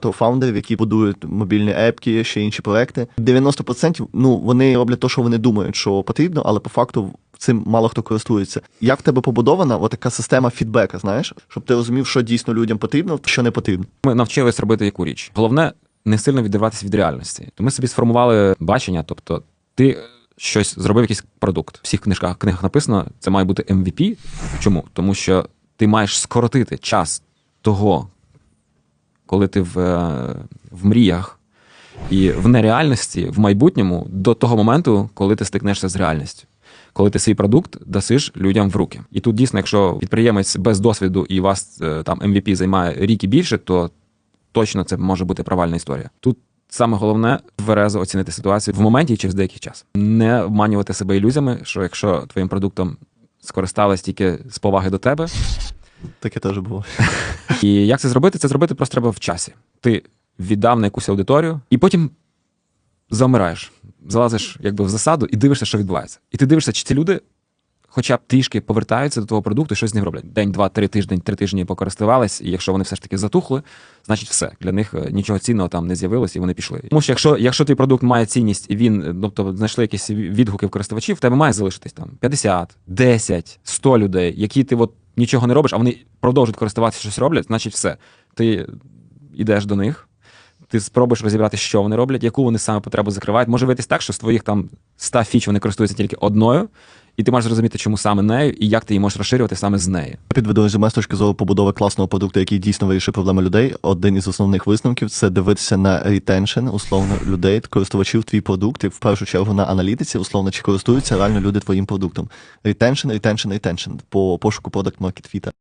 То фаундерів, які будують мобільні епки, ще інші проекти. 90% ну вони роблять те, що вони думають, що потрібно, але по факту цим мало хто користується. Як в тебе побудована отака система фідбека, знаєш, щоб ти розумів, що дійсно людям потрібно, що не потрібно. Ми навчились робити яку річ. Головне не сильно відриватися від реальності. То ми собі сформували бачення, тобто ти щось зробив якийсь продукт. В всіх книжках книгах написано, це має бути MVP. Чому? Тому що ти маєш скоротити час того, коли ти в, е, в мріях і в нереальності в майбутньому до того моменту, коли ти стикнешся з реальністю. Коли ти свій продукт дасиш людям в руки. І тут дійсно, якщо підприємець без досвіду і вас е, там MVP займає рік і більше, то точно це може бути провальна історія. Тут саме головне тверезо оцінити ситуацію в моменті і через деякий час. Не обманювати себе ілюзіями, що якщо твоїм продуктом скористались тільки з поваги до тебе, Таке теж було. і як це зробити? Це зробити просто треба в часі. Ти віддав на якусь аудиторію, і потім замираєш, залазиш якби в засаду і дивишся, що відбувається. І ти дивишся, чи ці люди хоча б трішки повертаються до твого продукту і щось з ним роблять. День, два, три тиждень, три тижні покористувались, і якщо вони все ж таки затухли, значить все. Для них е, нічого цінного там не з'явилось, і вони пішли. Тому що якщо, якщо твій продукт має цінність і він, е, тобто знайшли якісь відгуки в користувачів, в тебе має залишитись там 50, 10, 100 людей, які ти от нічого не робиш, а вони продовжують користуватися, щось роблять, значить все. Ти йдеш до них. Ти спробуєш розібрати, що вони роблять, яку вони саме потребу закривають. Може вийтись так, що з твоїх там 100 фіч вони користуються тільки одною, і ти можеш зрозуміти, чому саме нею, і як ти її можеш розширювати саме з нею. Підведу резюме з точки зору побудови класного продукту, який дійсно вирішує проблеми людей. Один із основних висновків це дивитися на ретеншн, условно людей, користувачів твій продукт, і в першу чергу на аналітиці, условно, чи користуються реально люди твоїм продуктом. Ретеншн, ретеншн, ретеншн по пошуку продакт маркет фіта.